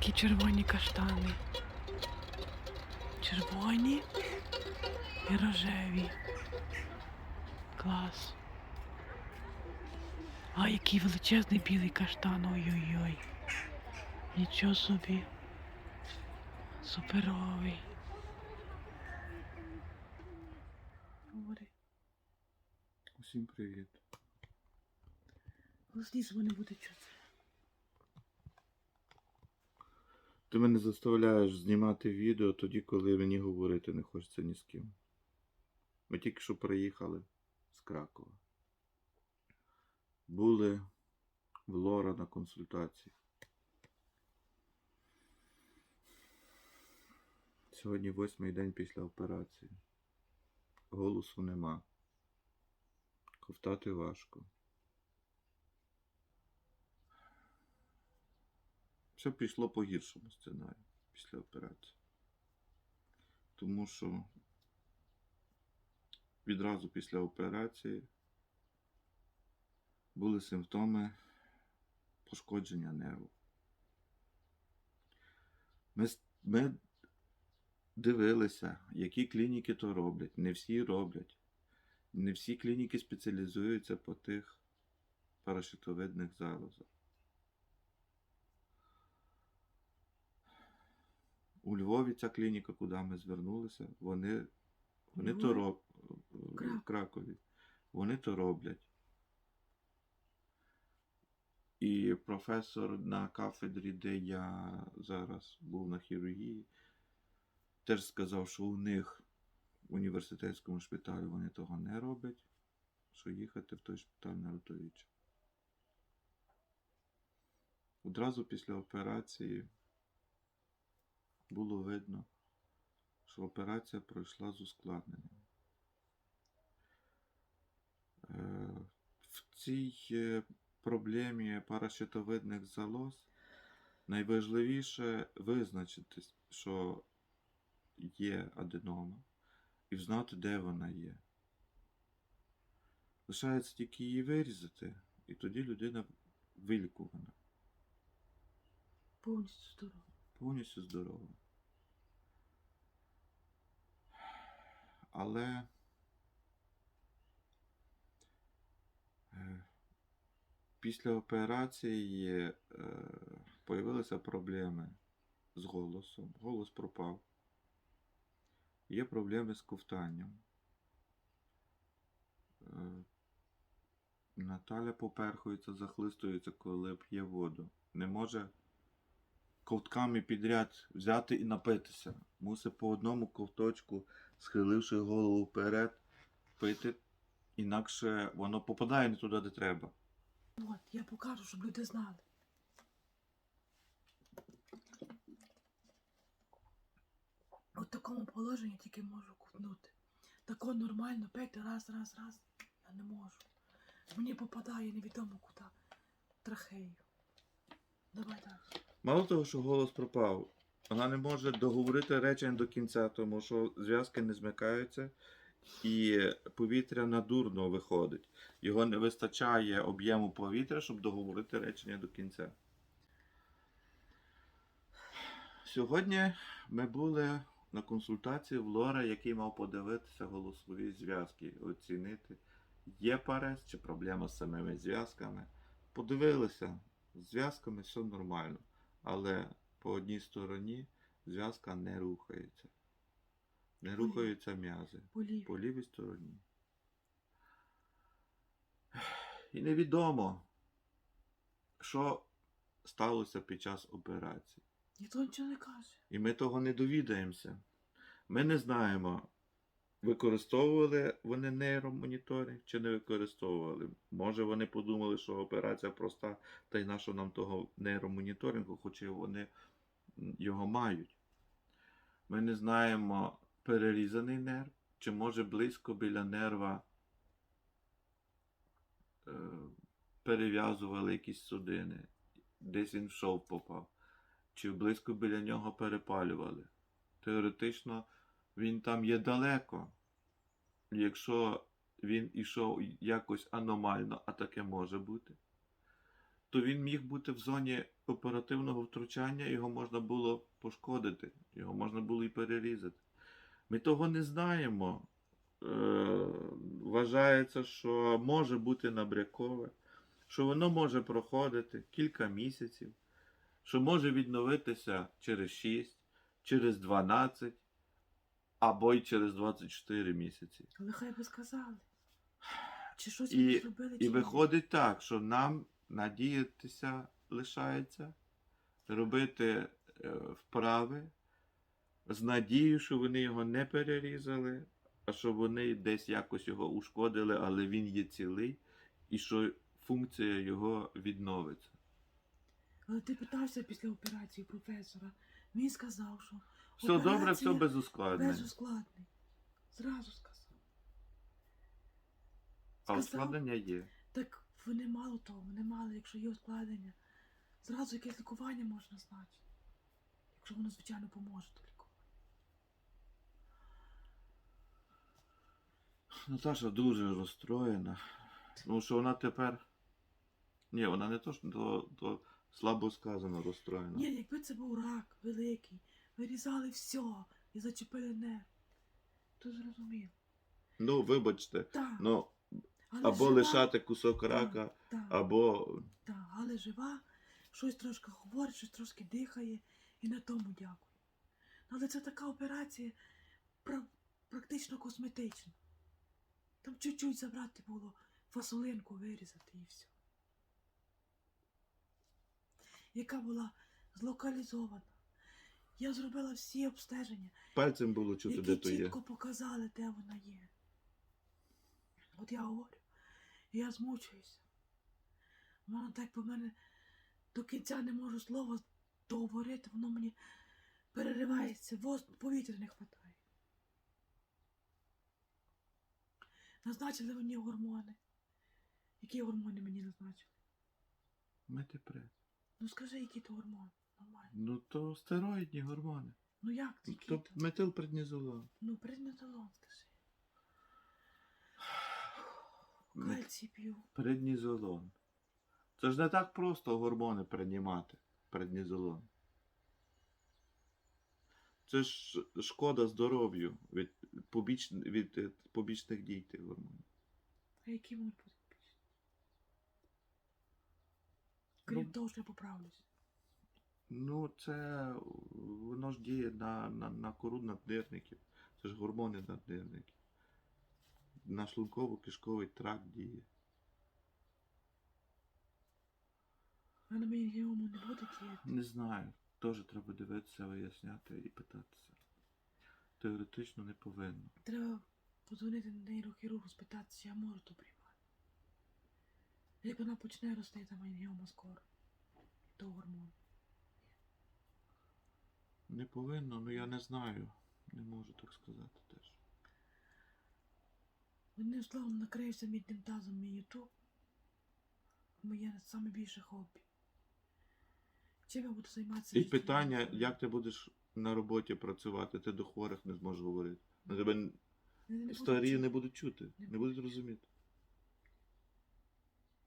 Такі червоні каштани. Червоні і рожеві. Клас. А який величезний білий каштан. Ой-ой-ой. Нічого собі. Суперовий. Говори. Усім привіт. Голосніше мене буде чути. Ти мене заставляєш знімати відео тоді, коли мені говорити не хочеться ні з ким. Ми тільки що приїхали з Кракова. Були в Лора на консультації. Сьогодні восьмий день після операції. Голосу нема. Ковтати важко. Все пішло по гіршому сценарію після операції. Тому що відразу після операції були симптоми пошкодження нерву. Ми, ми дивилися, які клініки то роблять. Не всі роблять. Не всі клініки спеціалізуються по тих парашютовидних залозах. У Львові ця клініка, куди ми звернулися, вони, вони то роб... В Кракові. Вони то роблять. І професор на кафедрі, де я зараз був на хірургії, теж сказав, що у них в університетському шпиталі вони того не роблять, що їхати в той шпиталь на Рутовіче. Одразу після операції було видно, що операція пройшла з ускладненням. Е, В цій е, проблемі паращитовидних залоз найважливіше визначити, що є аденома, і знати, де вона є. Лишається тільки її вирізати, і тоді людина вилікувана, Повністю здорово. Повністю здорова. Але е, після операції е, появилися проблеми з голосом. Голос пропав. Є проблеми з ковтанням. Е, Наталя поперхується, захлистується, коли п'є воду. Не може ковтками підряд взяти і напитися. Мусить по одному ковточку, схиливши голову вперед, пити, інакше воно попадає не туди, де треба. От, я покажу, щоб люди знали. В такому положенні тільки можу ковтнути. Тако нормально пити раз, раз, раз. Я не можу. Мені попадає невідомо куди. Трахею. Давай далі. Мало того, що голос пропав, вона не може договорити речення до кінця, тому що зв'язки не змикаються і повітря надурно виходить. Його не вистачає об'єму повітря, щоб договорити речення до кінця. Сьогодні ми були на консультації в Лора, який мав подивитися голосові зв'язки, оцінити, є парез чи проблема з самими зв'язками. Подивилися, з зв'язками все нормально, але по одній стороні зв'язка не рухається. Не рухаються м'язи. Болів. По лівій стороні. І невідомо, що сталося під час операції. Ніхто нічого не каже. І ми того не довідаємося. Ми не знаємо, використовували вони нейромоніторинг чи не використовували. Може вони подумали, що операція проста, та й на що нам того нейромоніторингу, хоча вони його мають. Ми не знаємо, перерізаний нерв, чи може близько біля нерва е, перев'язували якісь судини, десь він в шов попав чи близько біля нього перепалювали. Теоретично він там є далеко. Якщо він ішов якось аномально, а таке може бути, то він міг бути в зоні оперативного втручання, його можна було пошкодити, його можна було і перерізати. Ми того не знаємо. Е, вважається, що може бути набрякове, що воно може проходити кілька місяців, що може відновитися через 6, через 12 або й через 24 місяці. Але хай би сказали. Чи щось І- вони зробили, чи І ні. виходить так, що нам надіятися лишається, робити е, вправи з надією, що вони його не перерізали, а що вони десь якось його ушкодили, але він є цілий, і що функція його відновиться. Але ти питався після операції професора. Він сказав, що Все добре, все Операція безускладне. безускладний. Зразу сказав. А ускладнення є. Так вони мало того, вони мали, якщо є ускладнення, зразу якесь лікування можна назначити. Якщо воно, звичайно, поможе до лікування. Наташа дуже розстроєна. Тому що вона тепер. Ні, вона не то, що то, то слабо сказано розстроєна. Ні, якби це був рак великий, вирізали все і зачепили нерв, то зрозуміло. Ну, вибачте, Так, ну, але або жива, лишати кусок рака, так, або. так, але жива, щось трошки говорить, щось трошки дихає, і на тому дякую. Але це така операція пра- практично косметична. Там чуть-чуть забрати було, фасолинку вирізати і все. Яка була злокалізована. Я зробила всі обстеження, Пальцем було чути, які де то є. чітко показали, де вона є. От я говорю, і я змучуюся. Воно так по мене до кінця не можу слова договорити, воно мені переривається, воз, повітря не вистачає. Назначили мені гормони. Які гормони мені назначили? Метипред. Ну скажи, які то гормони? Нормально. Ну то стероїдні гормони. Ну як які То то? метилпреднізолон. Ну преднізолон, скажи. Кальцій п'ю. Преднізолон. Це ж не так просто гормони приймати. Преднізолон. Це ж шкода здоров'ю від, побіч... від е, побічних дій тих гормонів. А які можуть бути? Крім Ну, того, що я поправлюсь. Ну, це воно ж діє на, на, на кору наднирників. Це ж гормони наднирників. На шлунково-кишковий тракт діє. А на мені не буде діяти. Не знаю. Теж треба дивитися, виясняти і питатися. Теоретично не повинно. Треба подзвонити нейрохірургу, спитати, чи я можу то приймати. Як вона почне рости, там ангіома скоро. То гормон. Не повинно, ну я не знаю. Не можу так сказати теж. Одним словом, накрився мідним тазом мій ютуб. Моє саме більше хобі. Чим я буду займатися? І питання, як ти будеш на роботі працювати, ти до хворих не зможеш говорити. На тебе Не- не старі чути. не будуть чути, Не не будуть розуміти.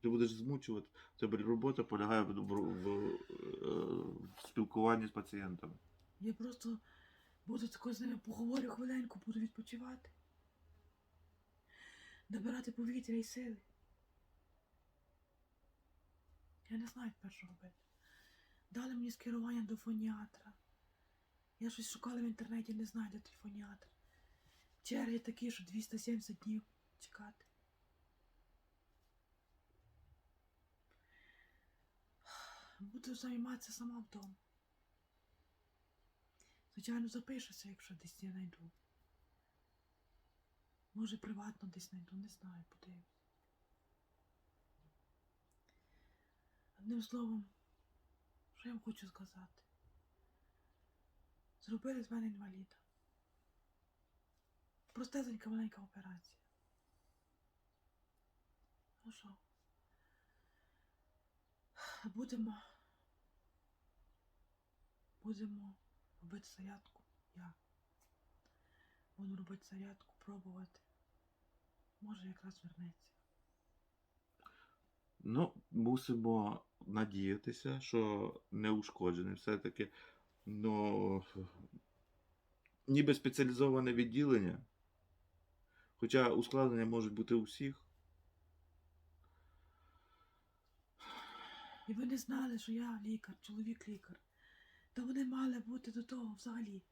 Ти будеш змучувати. Тебе робота полягає в, в, в, е, в спілкуванні з пацієнтами. Я просто буду тако з ними поговорю хвилинку, буду відпочивати. Набирати повітря і сили. Я не знаю тепер, що робити. Дали мені скерування до фоніатра. Я щось шукала в інтернеті, не знаю, де той фоніатр. Черги такі, що 270 днів чекати. Буду займатися сама вдома. Звичайно, запишуся, якщо десь я знайду. Може, приватно десь знайду, не знаю, подивлюсь. Одним словом, що я вам хочу сказати? Зробили з мене інваліда. Простезенька маленька операція. Ну що? Будемо. Будемо робити зарядку. Я буду робити зарядку, пробувати. Може, якраз вернеться. Ну, мусимо надіятися, що не ушкоджений все-таки. Ну, ніби спеціалізоване відділення. Хоча ускладнення можуть бути у всіх. І вони знали, що я лікар, чоловік лікар. Та вони мали бути до того взагалі.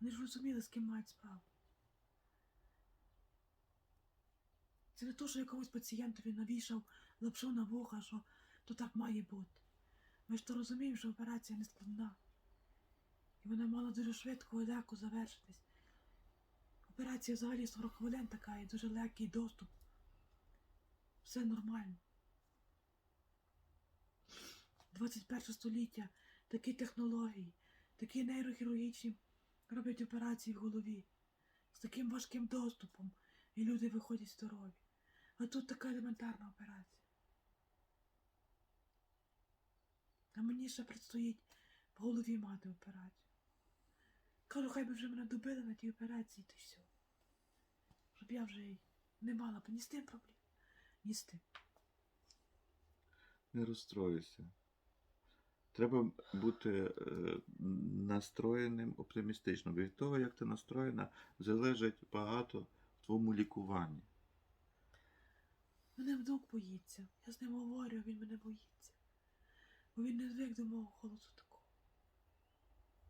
Вони ж розуміли, з ким мають справу. Це не то, що якомусь пацієнтові навішав лапшу на вуха, що то так має бути. Ми ж то розуміємо, що операція не складна. І вона мала дуже швидко і легко завершитись. Операція взагалі 40 хвилин така і дуже легкий доступ. Все нормально. 21 століття, такі технології, такі нейрохірургічні роблять операції в голові з таким важким доступом, і люди виходять здорові. А тут така елементарна операція. А мені ще предстоїть в голові мати операцію. Кажу, хай би вже мене добили на тій операції, то все. Щоб я вже не мала б ні з тим проблем, ні з тим. Не розстроюйся. Треба бути е, настроєним оптимістично. Від того, як ти настроєна, залежить багато в твоєму лікуванні. Мене внук боїться. Я з ним говорю, а він мене боїться. Бо він не звик до мого голосу такого.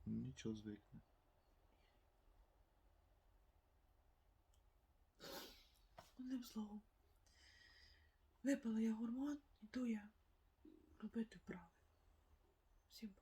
Нічого звикне. Одним словом. Випила я гормон, іду я робити вправи. siempre. Pues.